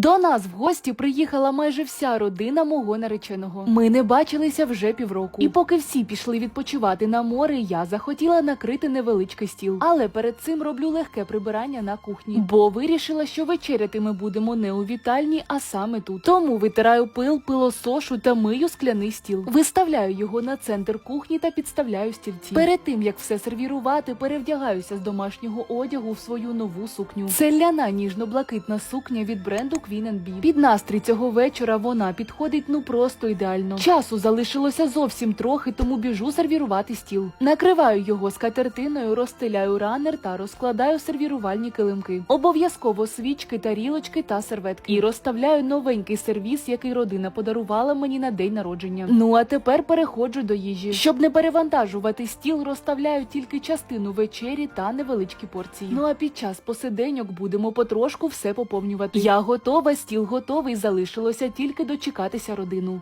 До нас в гості приїхала майже вся родина мого нареченого. Ми не бачилися вже півроку. І поки всі пішли відпочивати на море, я захотіла накрити невеличкий стіл. Але перед цим роблю легке прибирання на кухні, бо вирішила, що вечеряти ми будемо не у вітальні, а саме тут. Тому витираю пил, пилосошу та мию скляний стіл. Виставляю його на центр кухні та підставляю стільці. Перед тим як все сервірувати, перевдягаюся з домашнього одягу в свою нову сукню. Це ляна ніжно-блакитна сукня від бренду Queen. Під настрій цього вечора вона підходить ну просто ідеально. Часу залишилося зовсім трохи, тому біжу сервірувати стіл. Накриваю його скатертиною, розстеляю ранер та розкладаю сервірувальні килимки. Обов'язково свічки, тарілочки та серветки. І розставляю новенький сервіс, який родина подарувала мені на день народження. Ну а тепер переходжу до їжі. Щоб не перевантажувати стіл, розставляю тільки частину вечері та невеличкі порції. Ну а під час посиденьок будемо потрошку все поповнювати. Я готова, стіл готовий. Залишилося тільки дочекатися родину.